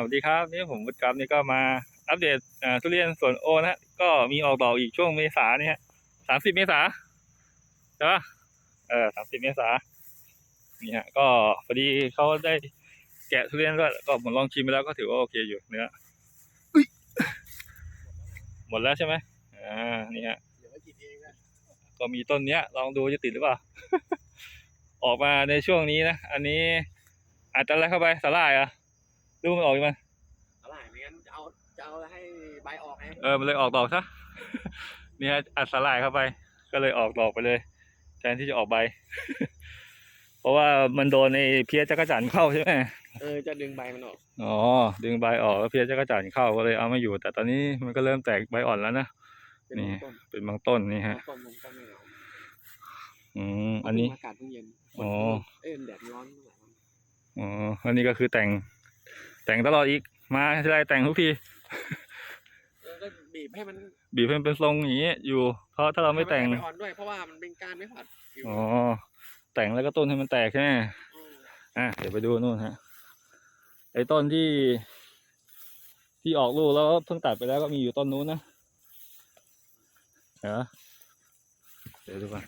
สวัสดีครับนี่ผมวุฒิครับนี่ก็มาอัปเดตอ่าทุเรียนสวนโอนะฮะก็มีออกดอกอีกช่วงเมษาเนี่ยสามสิบเมษาใช่ปะเออสามสิบเมษานี่ฮะก็พอดีเขาได้แกะทุเรียนด้วยก็ผมลองชิมไปแล้วก็ถือว่าโอเคอยู่เนื้ออุ๊ยหมดแล้วใช่ไหมอ่านี่ฮะเดี๋ยวไว้กินเองนะก็มีต้นเนี้ย ลองดูจะติดหรือเปล่า ออกมาในช่วงนี้นะ อันนี้อาจจะอะไรเข้าไปสาลายเหรอะ ดูมันออกอีกมันอะไรไม่งั้นจะเอาจะเอาให้ใบออกไงเออมันเลยออกดอกซะ เนี่ยอัดสาลายเข้าไป ก็เลยออกดอกไปเลยแทนที่จะออกใบ เพราะว่ามันโดนไอ้เพี้ยจักรจันทร์เข้าใช่ไหมเออจะดึงใบมันออกอ๋อดึงใบออกแล้วเพี้ยจักรจันทร์เข้าก็เลยเอาไม่อยู่ แต่ตอนนี้มันก็เริ่มแตกใบอ่อนแล้วนะเป็นนี่ต้นเป็นบางต้นนี่บาฮะงต้นมันก็ไม่เอาอืมอันนี้อากาศเพิ่งเย็นอ๋อเอ้ยแดดร้อนหลายวันอ๋ออันนี้ก็คือแต่ง แต่งตลอดอีกมาทีไรแต่งทุกทีเออก็บีบให้มันบีบให้มันเป็นทรงอย่างนี้อยู่ เพราะถ้าเราไม่แต่งให้นใบอ่อนด้วยเพราะว่ามันเป็นการไม่ผัดผิวอ๋อแต่งแล้วก็ต้นให้มันแตกใช่ไหมมอะเดี๋ยวไปดูนู่นฮะไอ้ต้นที่ ที่ออกลูกแล้วเพิ่งตัดไปแล้วก็มีอยู่ต้นนู้นนะเหรอเดี๋ยวดูก่อน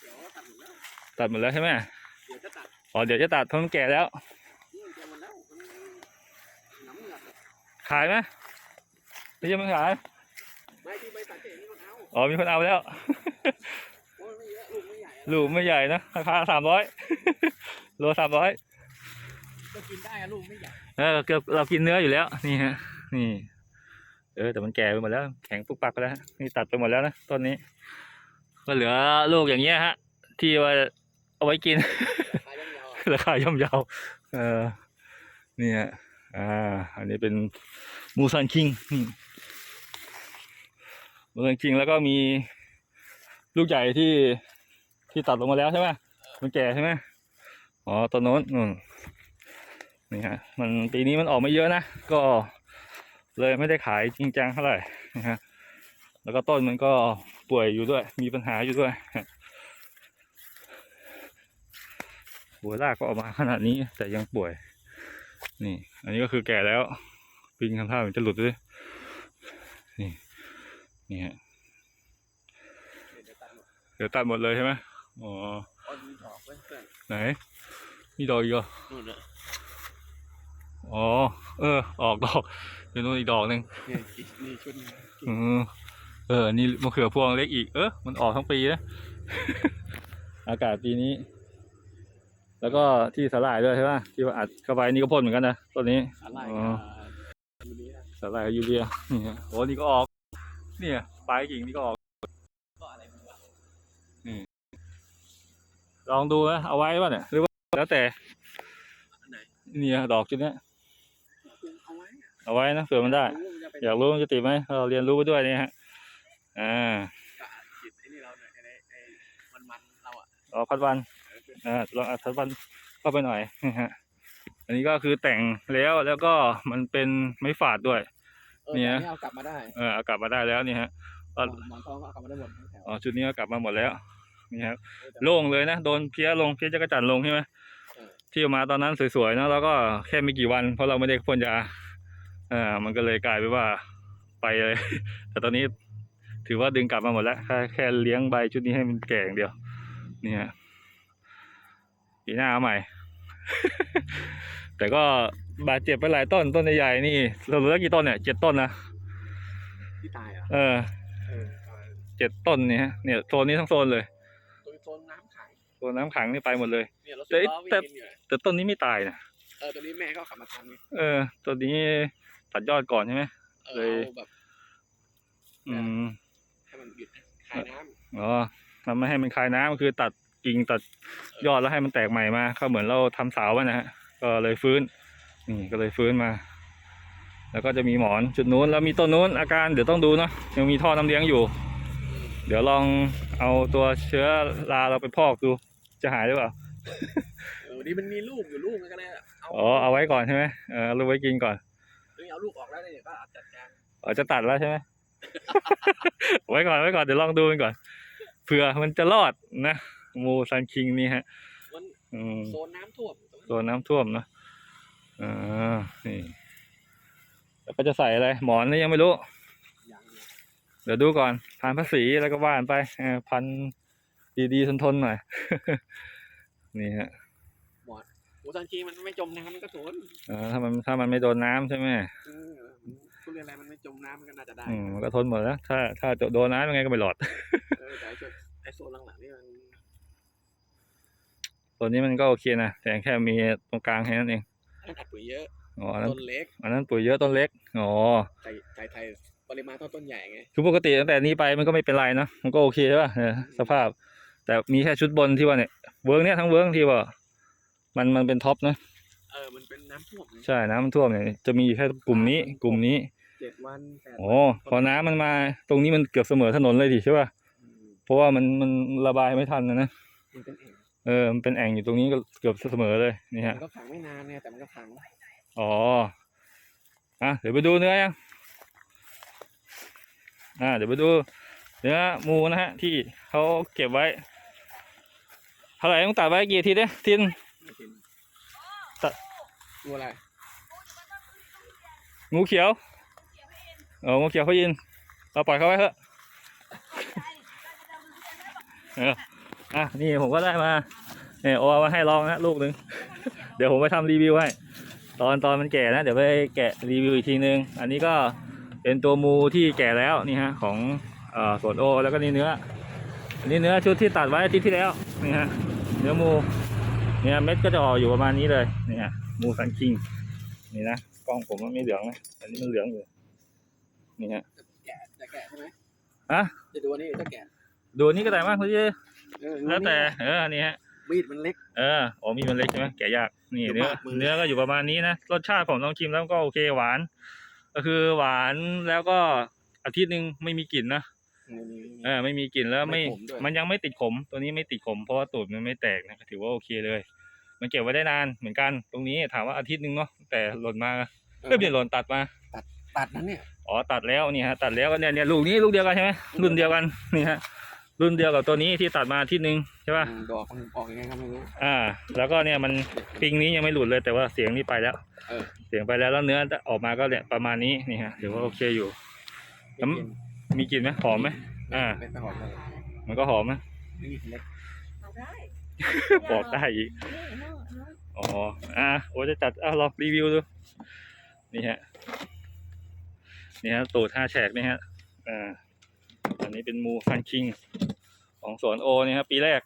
เดี๋ยวตัดหมดแล้วตัดหมดแล้วใช่ไหมเดี๋ยวจะตัดอ๋อเดี๋ยวจะตัดเพราะมันแก่แล้วนี่เดี๋ยวหมดแล้วมันน้ำเหงือก ขายไหมไม่ใช่ไม่ขายไม่ที่ใบตัดเจ๋งนี่มันเอาอ๋อมีคนเอาแล้วโอ้ยไม่เยอะลูกไม่ใหญ่อะลูกไม่ใหญ่นะราคาสามร้อยโลสามร้อยก็กินได้อะลูกไม่ใหญ่เออเกือบเรากินเนื้ออยู่แล้ว นี่ฮะ นี่ เออแต่มันแก่ไปหมดแล้ว แข็งปุกปักไปแล้วฮะนี่ตัดไปหมดแล้วนะต้นนี้ ก็เหลือลูกอย่างเงี้ยฮะ ที่ว่าเอาไว้กินขายยังยาวอะราคาย่อมเยาเออเนี่ย อ่า อันนี้เป็นมูซันคิงมูซันคิงแล้วก็มีลูกใหญ่ที่ที่ตัดลงมาแล้วใช่ไหมมันแก่ใช่ไหมอ๋อต้นโน้นนู่นนี่ฮะ มันปีนี้มันออกไม่เยอะนะ ก็เลยไม่ได้ขายจริงจังเท่าไหร่นะฮะ แล้วก็ต้นมันก็ป่วยอยู่ด้วย มีปัญหาอยู่ด้วยหัวรากก็ออกมาขนาดนี้แต่ยังป่วย นี่ อันนี้ก็คือแก่แล้วปิงทำท่าเหมือนจะหลุดด้วยนี่นี่ฮะเดี๋ยวตัดหมดเดี๋ยวตัดหมดเลยใช่ไหมอ๋อเอาดีดอกไว้เพื่อนไหน มีดอกอีกเหรอนู่นน่ะอ๋อ เออ ออกดอกเดี๋ยวนู้นอีกดอกหนึ่งเนี่ยอีกนี่ชุดหนึ่งอืมเออ นี่มะเขือพวงเล็กอีก เออ มันออกทั้งปีนะ อากาศปีนี้ แล้วก็ที่สลายด้วยใช่ไหมที่ว่าอัดเข้าไปนี่ก็พ่นเหมือนกันนะต้นนี้อะไรอ๋อกันยูนี้นะสลายกับยูเรียนี่ฮะโอ้นี่ก็ออก เนี่ยปลายกิ่งนี่ก็ออกก็อะไรไม่รู้อะลองดูนะเอาไว้ป่ะเนี่ยหรือว่าแล้วแต่อันไหนเนี่ยดอกจุดเนี้ยเอาไว้อะเอาไว้นะเผื่อมันได้รู้มันจะเป็นอยากรู้มันจะติดไหมเราเรียนรู้ไปด้วยเนี่ยฮะอ่ากะจิตไอ้นี่เราเนี่ยไอ้ไอ้มันมันๆเราอะเอาพัดวันเออเป็นอ่าลองอัดพัดวันเข้าไปหน่อยนะฮะอันนี้ก็คือแต่งแล้วแล้วก็มันเป็นไม้ฝาดด้วย เออเนี่ย แต่อัเอากลับมาได้เออเอากลับมาได้แล้วนี่ฮะ ก็ หมอนทองก็เอากลับมาได้หมดทั้งแถวอ๋อชุดนี้ก็กลับมาหมดแล้วนี่ครับเออแต่ โล่งเลยนะโดนเพี้ยลงเพี้ยจักรจันทร์ลงใช่ไหมเออที่เอามาตอนนั้นสวยๆนะแล้วก็แค่ไม่กี่วัน เพราะเราไม่ได้พ่นยาอ่ามันก็เลยกลายไปนว่าไปเลย แต่ตอนนี้ถือว่าดึงกลับมาหมดแล้วแค่แค่เลี้ยงใบชุดนี้ให้มันแก่อย่างเดียวนี่ฮะ ปีหน้าเอาใหม่ แต่ก็บาดเจ็บไปหลายต้นต้นใหญ่ๆนี่เราเหลือกี่ต้นเนี่ยเจ็ดต้นนะที่ตายอะเออเออตายเจ็ดต้นเนี่ยฮะเนี่ยโซนนี้ทั้งโซนเลยตัวโซนน้ำขังโซนน้ำขังนี่ไปหมดเลย เนี่ยรถแต่สิบล้อวิ่งแต่กินอยู่อะแต่ต้นนี้ไม่ตายนะเออตัวนี้แม่ก็เอากลับมาทำไงเออตัวนี้ตัดยอดก่อนใช่ไหม เอเลอยเอาแบบอืมให้มันหยุดคายน้ำอ๋อทำไม่ให้มันคายน้ำก็คือตัด กิ่งตัดยอดแล้วให้มันแตกใหม่มาก็เหมือนเราทำเสาอะนะฮะก็เลยฟื้นนี่ก็เลยฟื้นมา แล้วก็จะมีหมอนจุดนู้นแล้วมีต้นนู้นอาการเดี๋ยวต้องดูเนาะยังมีท่อน้ำเลี้ยงอยู่ เดี๋ยวลองเอาตัวเชื้อราเราไปพอกดูจะหายหรือเปล่าเออวันนี้มันมีลูกอยู่ลูกมันก็เลยเอาอ๋อเอาไว้ก่อนใช่ไหมเออเอาลูกไว้กินก่อนเฮ้ยเอาลูกออกแล้วเนี่ยก็เอาจัดการอ๋อจะตัดแล้วใช่ไหมไว้ก่อนไว้ก่อนเดี๋ยวลองดูมันก่อนเผื่อมันจะรอดนะ มูซันคิงนี่ฮะมันอืมโซนน้ำท่วมตัวน้ำท่วมเนอะอ่านี่แล้วก็จะใส่อะไร หมอนนี่ยังไม่รู้อย่างเดียวเดี๋ยวดูก่อนพันภาษีแล้วก็ว่านไปเออพันดีๆทนๆหน่อย นี่ฮะหมูซันคีมันไม่จมน้ำมันก็ทนเออถ้ามันถ้ามันไม่โดนน้ำใช่ไหมเออทุเรียนอะไรมันไม่จมน้ำมันก็น่าจะได้ อืมมันก็ทนหมดแล้ว ถ้าถ้าโดนน้ำยังไงก็ไม่หลอด เออแต่ไอ้โซนไอ้โซนหลังๆนี่มัน ตัวนี้มันก็โอเคนะแต่แค่มีตรงกลางแค่นั้นเองอันอัดปุ๋ยเยอะอ๋ออันนั้นต้นเล็กอันนั้นปุ๋ยเยอะต้นเล็กอ๋อไก่ไก่ไทยปริมาณเท่าต้นใหญ่ไงคือปกติตั้งแต่นี้ไปมันก็ไม่เป็นไรนะมันก็โอเคใช่ป่ะเออสภาพ แต่มีแค่ชุดบนที่ว่าเนี่ยเวิร์กเนี่ยทั้งเวิร์กที่ว่ามันมันเป็นท็อปนะเออมันเป็นน้ำท่วมไงใช่น้ำมันท่วมเนี่ยจะมีแค่กลุ่มนี้กลุ่มนี้เจ็ดวันแปดโอ้พอน้ำมันมา ตรงนี้มันเกือบเสมอถนนเลยดิใช่ป่ะอืมเพราะว่ามันมันระบายไม่ทันนะนะมันเป็นเอง เออมันเป็นแอ่งอยู่ตรงนี้ก็เกือบเสมอเลยนี่มัฮะนก็ขังไม่นานไงแต่มันก็ขังอ๋ออะเดี๋ยวไปดูเนื้อยังอ่าเดี๋ยวไปดูเนื้อหมูนะฮะที่เขาเก็บไว้เท่าไหร่ต้องตัดไว้กี่อาทีเนี่ยทินไม่กินตัดตัวอะไรงูเขียวเอองูเขียวเขายินเราปล่อยเขาไว้เถอะเอออะนี่ผมก็ได้มาเนี่ยโอเอามาให้ลองนะลูกหนึ่ง เดี๋ยวผมไปทำรีวิวให้ ตอนตอนมันแก่นะ เดี๋ยวไปแกะรีวิวอีกทีนึง อันนี้ก็เป็นตัวมูที่แก่แล้วนี่ฮะของเอ่อสวนโอแล้วก็นี่เนื้อ อันนี้เนื้อชุดที่ตัดไว้อาทิตย์ที่แล้วนี่ฮะเนื้อมูเนี่ยเม็ดก็จะออกอยู่ประมาณนี้เลยนี่ฮะมูสันคิงนี่นะกล้องผมมันไม่เหลืองนะอันนี้มันเหลืองอยู่นี่ฮะแกะจะแกะใช่ไหมอะจะดูอันนี้จะแกะดูอันนี้ก็ได้มากคุณเจ เออแล้วแต่เออนี่ฮะมีดมันเล็ก เอออ๋อมีมันเล็กใช่ไหมแกะยากนี่อยู่เนื้อมากมือเนื้อก็อยู่ประมาณนี้นะรสชาติผมลองชิมแล้วก็โอเคหวาน ก็คือหวานแล้วก็อาทิตย์หนึ่งไม่มีกลิ่นนะเออไม่มีกลิ่นแล้วไม่ไม่ขมด้วยมันยังไม่ติดขม ตัวนี้ไม่ติดขมเพราะว่าตูดมันไม่แตกนะถือว่าโอเคเลย มันเก็บไว้ได้นานเหมือนกัน ตรงนี้ถามว่าอาทิตย์หนึ่งเนาะแต่หล่นมาเพิ่มเดี๋ยวหล่นตัดมาตัดนั้นเนี่ยอ๋อตัดแล้วนี่ฮะตัดแล้วก็เนี่ยเนี่ยลูกนี้ลูกเดียวกันใช่ไหมรุ่นเดียวกันนี่ฮะ รุ่นเดียวกับตัวนี้ที่ตัดมาอาทิตย์หนึ่งใช่ป่ะอืมดอกมันออกยังไงก็ไม่รู้อ่า แล้วก็เนี่ยมันปิงนี้ยังไม่หลุดเลยแต่ว่าเสียงนี่ไปแล้วเออเสียงไปแล้วแล้วเนื้อออกมาก็เนี่ยประมาณนี้นี่ฮะถือว่าโอเคอยู่ไม่กินมีกลิ่นไหมหอมไหมอ่าไม่ไม่หอมเลยมันก็หอมนะมีดเล็กเอาได้บอกได้อีกนี่เนาะเนาะอ๋ออะโอ้จะจัดอะลองรีวิวดูนี่ฮะนี่ฮะตูดห้าแฉกนี่ฮะอ่า อันนี้เป็นมูฟันคิง ของสวนโอนี่ครับปีแรก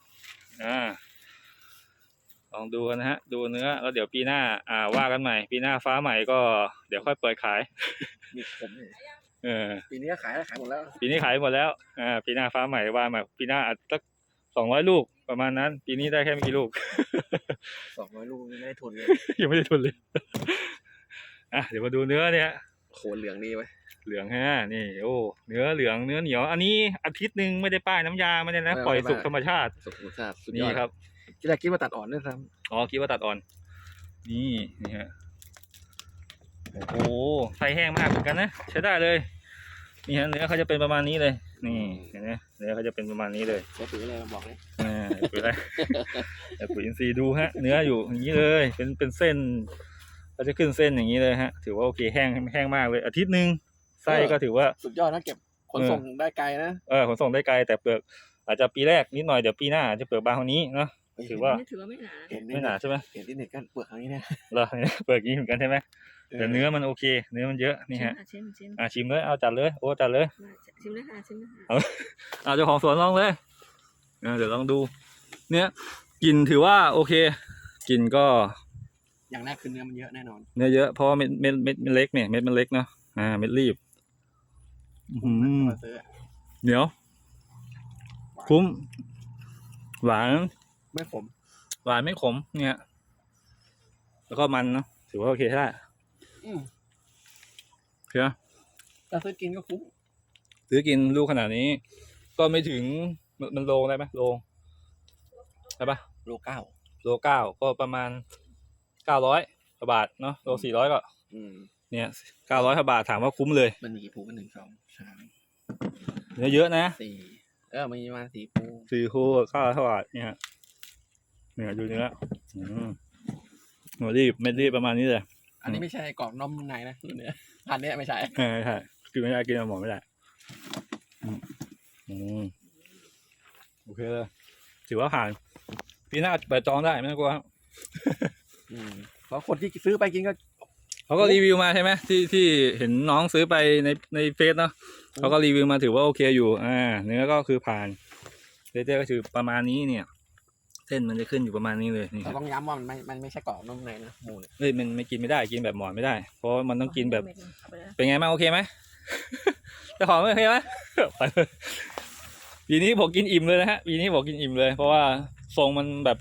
อ่าลองดูกันนะฮะ ดูเนื้อแล้วเดี๋ยวปีหน้า อ่าว่ากันใหม่ ปีหน้าฟ้าใหม่ก็เดี๋ยวค่อยเปิดขายมีดผมเนี่ยเออปีนี้ก็ขายแล้วขายหมดแล้ว ปีนี้ขายหมดแล้วอ่าปีหน้าฟ้าใหม่ว่าใหม่ปีหน้าอาจสักสองร้อยลูกประมาณนั้น ปีนี้ได้แค่ไม่กี่ลูกสองร้อยลูกไม่ได้ทุนเลยยังไม่ได้ทุนเลยอะเดี๋ยวมาดูเนื้อเนี่ยโขนเหลืองดีไหม เหลืองฮะนี่โอ้เนื้อเหลืองเนื้อเหนียว อันนี้อาทิตย์หนึ่งไม่ได้ป้ายน้ำยาไม่ได้นะปล่อยสุกธรรมชาติสุขภาพสุดยนี่อดครับที่แรกคิดว่าตัดอ่อนด้วยซ้อ๋อคิดว่าตัดอ่อน นี่นี่ฮะโอ้โหไฟแห้งมากเหมือนกันนะใช้ได้เลยนี่ฮะเนื้อเขาจะเป็นประมาณนี้เลย นี่เห็นไหมเนื้อเขาจะเป็นประมาณนี้เลยำใช้ปุ๋ยอะไรมาบอกเลยอ่าปุ๋ยอะไร แต่ปุ๋ยอินทรีย์ดูฮะ เนื้ออยู่อย่างนี้เลย เป็นเป็นเส้นเขาจะขึ้นเส้นอย่างนี้เลยฮะ ถือว่าโอเคแห้งแห้งมากเลย อาทิตย์หนึ่ง ไส้ก็ถือว่าสุดยอดนะเก็บขนส่งได้ไกลนะ เออขนส่งได้ไกลแต่เปลือก อาจจะปีแรกนิดหน่อยเดี๋ยวปีหน้าอาจจะเปลือกบางกว่านี้เนาะถือว่าไม่ถือว่าไม่หนาเห็นไม่หนาใช่ไหมเห็นที่เน็ตกันเปลือกครั้งนี้เนี่ยเหรอเปลือกนี้เหมือนกันใช่ไหมแต่เนื้อมันโอเค เนื้อมันเยอะนี่ฮะชิมชิมอะชิมเลยเอาจัดเลยโอ้จัดเลยชิมเลยค่ะชิมเลยค่ะเอาเจ้าของสวนลองเลยเออเดี๋ยวลองดู เนื้อกลิ่นถือว่าโอเคกลิ่นก็ อย่างแรกคือเนื้อมันเยอะแน่นอนเนื้อเยอะเพราะว่าเม็ดเม็ดเม็ดมันเล็กเนี่ยเม็ดมันเล็กเนาะอ่าเม็ดรีบ อื้อหือมาซื้อเหนียว คุ้ม หวาน ไม่ขมหวานไม่ขม เนี่ย แล้วก็มันเนาะถือว่าโอเคใช่ได้อืมเพียถ้าซื้อกินก็คุ้มซื้อกินลูกขนาดนี้ ก็ไม่ถึงมันมันโลได้ไหมโลใช่ปะโลเก้าโลเก้าก็ประมาณเก้าร้อยกว่าบาทเนาะโลสี่ร้อยก็ อืมเนี่ยเก้าร้อยกว่าบาทถามว่าคุ้มเลย มันมีกี่ภูกันหนึ่งสองสาม เนื้อเยอะนะสี่เออมันมีมาสี่ภูสี่คู่เก้าร้อยกว่าบาทเนี่ยฮะเนี่ยดูเนื้ออืมหัวรีบเม็ดรีบประมาณนี้เลยอันนี้ไม่ใช่กรอบนมในนะรุ่นเนี้ยพันเนี้ยไม่ใช่เออใช่กินไม่ได้กินหมอไม่ได้อืมอืมโอเคเลยถือว่าผ่านปีหน้าเปิดจองได้ไม่ต้องกลัวครับอืมเพราะคนที่ซื้อไปกินก็ เขาก็รีวิวมาใช่ไหมที่ที่เห็นน้องซื้อไปในในเฟซเนาะเขาก็รีวิวมาถือว่าโอเคอยู่ อ่า เนื้อก็คือผ่านเต้ก็คือประมาณนี้เนี่ย เส้นมันจะขึ้นอยู่ประมาณนี้เลยนี่คเรารับต้องย้ำว่ามันไม่มันไม่ใช่กรอบนมในนะหมูเนี่ยเฮ้ยมันไม่กินไม่ได้กินแบบหมอนไม่ได้ เพราะมันต้องกินแบบเอาไปเลยเป็นไงบ้างโอเคไหม เจะของโอเคไหม ไปเลยปีนี้ผมกินอิ่มเลยนะฮะปีนี้ผมกินอิ่มเลย เพราะว่าทรงมันแบบ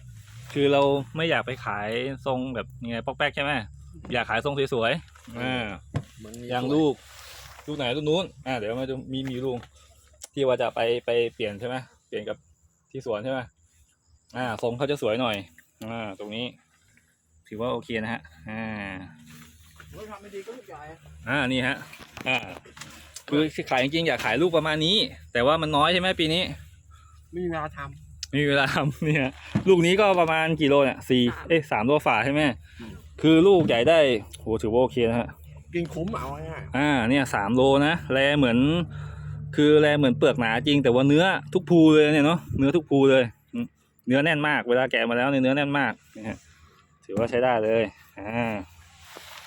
คือเราไม่อยากไปขายทรงแบบยังไงปอกแป๊กใช่ไหม อยากขายทรงสวยๆอ่าเหมือนมีอย่างลูกลูกไหนลูกนู้นอ่าเดี๋ยวมันจะมีมีลูกที่ว่าจะไปไปเปลี่ยนใช่ไหมเปลี่ยนกับที่สวนใช่ไหมอ่าทรงเขาจะสวยหน่อยอ่าตรงนี้ ถือว่าโอเคนะฮะอ่าเฮ้ยทำไม่ดีก็ลูกใหญ่อ่านี่ฮะอ่าคือขายจริงๆอยากขายลูกประมาณนี้ แต่ว่ามันน้อยใช่ไหมปีนี้ไม่มีเวลาทไมมีเวลาทำเนี่ย ลูกนี้ก็ประมาณกี่โลเนี่ยสี่เอ้ยสามโลฝ่าใช่ไหม คือลูกใหญ่ได้โหถือว่าโอเคนะฮะำกินคุ้มเอาง่ายอ่าเนี่ยสามโลนะแลเหมือน คือแลเหมือนเปลือกหนาจริง แต่ว่าเนื้อทุกภูเลยเนี่ยเนาะเนื้อทุกภูเลยอืมเนื้อแน่นมากเวลาแกะมาแล้วเนี่ยเนื้อแน่นมากนะฮะถือว่าใช้ได้เลยอ่า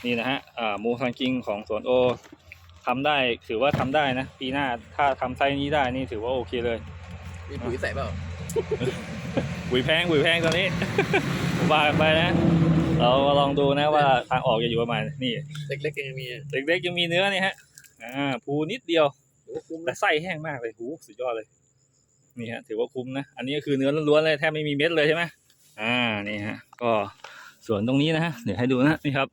นี่นะฮะอ่ามูซันกิงของสวนโอทำได้ถือว่าทำได้นะปีหน้าถ้าทำไซส์นี้ได้นี่ถือว่าโอเคเลยๆมีปุ๋ยใส่เปล่าปุ๋ยแพงปุ๋ยแพงตอนนี้ว่ากันไปนะ เราลองดูนะว่าทางออกจะอยู่ประมาณนี่เล็กๆยังมีเล็กๆยังมีเนื้อนี่ฮะ อ่าภูนิดเดียว โอ้คุ้มแต่นะไส้แห้งมากเลยหูสุดยอดเลย นี่ฮะ ถือว่าคุ้มนะ อันนี้ก็คือเนื้อล้วนๆเลยแทบไม่มีเม็ดเลยใช่ไหมอ่า นี่ฮะ ก็ส่วนตรงนี้นะฮะ เดี๋ยวให้ดูนะนี่ครับ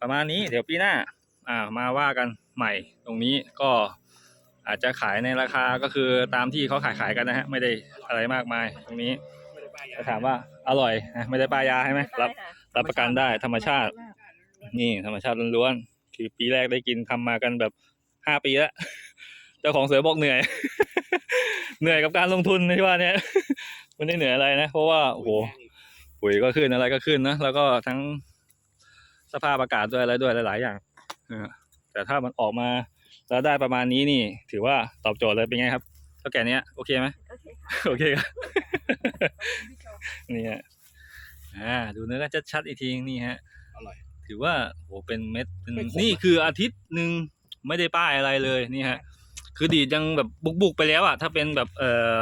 ประมาณนี้ เดี๋ยวปีหน้า อ่า มาว่ากันใหม่ ตรงนี้ก็อาจจะขายในราคาก็คือตามที่เขาขายขายๆกันนะฮะ ไม่ได้อะไรมากมาย ตรงนี้ไม่ได้ป้ายยาจะถามว่าอร่อยนะไม่ได้ป้ายยาใช่ไหมรับด้ค่ะ รับประกันได้ธรรมชาติ นี่ธรรมชาติล้วนๆคือปีแรกได้กินทำมากันแบบห้าปีแล้วเจ้าของเสือบอกเหนื่อย เหนื่อยกับการลงทุนที่ว่าเนี่ยไม่ได้เหนื่อยอะไรนะ เพราะว่าโอ้โหปุ๋ยก็ขึ้นอะไรก็ขึ้นนะแล้วก็ทั้งสภาพอากาศด้วยอะไรด้วยหลาย ๆ อย่างเออแต่ถ้ามันออกมาแล้วได้ประมาณนี้นี่ ถือว่าตอบโจทย์เลยเป็นไงครับเท่าแก่เนี้ยโอเคไหมโอเคค่ะโอเคครับคุณผู้ชมนี่ฮะ อ่าดูเนื้อกันชัดๆอีกทีนี่ฮะอร่อย ถือว่าโหเป็นเม็ดเป็นไม่ขม นี่อะคืออาทิตย์หนึ่งไม่ได้ป้ายอะไรเลยนี่ฮะ คือดีดยังแบบบุกๆไปแล้วอะถ้าเป็นแบบเอ่อ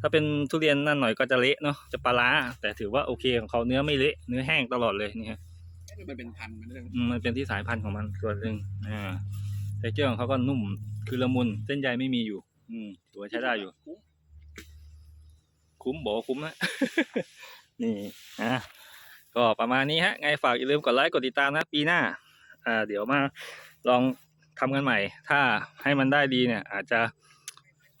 ถ้าเป็นทุเรียนนั่นหน่อยก็จะเละเนาะจะปลาร้าแต่ถือว่าโอเคของเขาเนื้อไม่เละเนื้อแห้งตลอดเลยนี่ฮะ มันเป็นพันธุ์มันเรื่องอืมมันเป็นที่สายพันธุ์ของมันส่วนหนึ่งอ่าเทคเจอร์ของเขาก็นุ่ม คือละมุน เส้นใยไม่มีอยู่ อืมถือว่าใช้ได้อยู่ คุ้มบอกว่าคุ้มนะ นี่อะก็ประมาณนี้ฮะไงฝากอย่าลืมกดไลค์กดติดตามนะปีหน้าอ่าเดี๋ยวมาลองทำกันใหม่ ถ้าให้มันได้ดีเนี่ย อาจจะ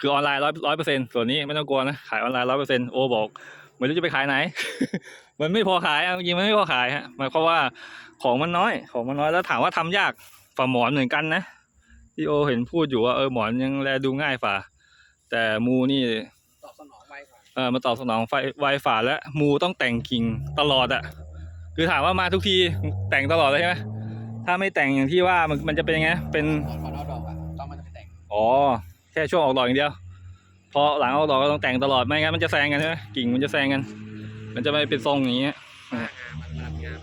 คือออนไลน์ร้อยร้อยเปอร์เซ็นต์ส่วนนี้ไม่ต้องกลัวนะขายออนไลน์ร้อยเปอร์เซ็นต์โอบอกไม่รู้จะไปขายไหน มันไม่พอขายอะจริงมันไม่พอขายฮะหมายความว่าของมันน้อย ของมันน้อยแล้วถามว่าทำยากฝ่าหมอนเหมือนกันนะที่โอเห็นพูดอยู่ว่าเออหมอนยังแลดูง่ายฝ่าแต่มูนี่ เออมาตอบสนองไฟไวฝ่าและมูต้องแต่งกิ่งตลอดอะคือถามว่ามาทุกทีแต่งตลอดเลยใช่ไหมถ้าไม่แต่งอย่างที่ว่ามันมันจะเป็นยังไงเป็นตอนพอเราดอกอะต้องมันจะไปแต่งอ๋อแค่ช่วงออกดอกอย่างเดียว พอหลังออกดอกก็ต้องแต่งตลอดไม่งั้นมันจะแซงกันใช่ไหมกิ่งมันจะแซงกัน มันจะไม่เป็นทรงอย่างเงี้ยงานมันงาน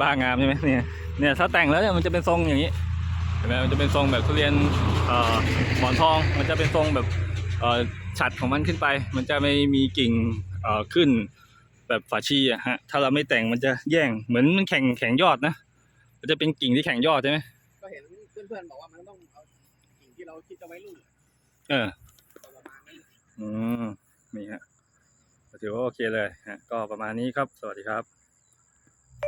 บ้างามใช่ไหมเนี่ยเนี่ยถ้าแต่งแล้วเนี่ยมันจะเป็นทรงอย่างนี้เห็นไหมมันจะเป็นทรงแบบทุเรียนเอ่อหมอนทองมันจะเป็นทรงแบบเอ่อ ฉัดของมันขึ้นไป มันจะไม่มีกิ่งเอ่อขึ้นแบบฝาชีอะฮะถ้าเราไม่แต่งมันจะแย่งเหมือนมันแข่งแข่งยอดนะมันจะเป็นกิ่งที่แข่งยอดใช่ไหมก็เห็นเพื่อนๆบอกว่ามันต้องเอาสิ่งที่เราคิดเอาไว้รุ่นเออประมาณนั้นอืมนี่ฮะก็ถือว่าโอเคเลยฮะก็ประมาณนี้ครับ สวัสดีครับ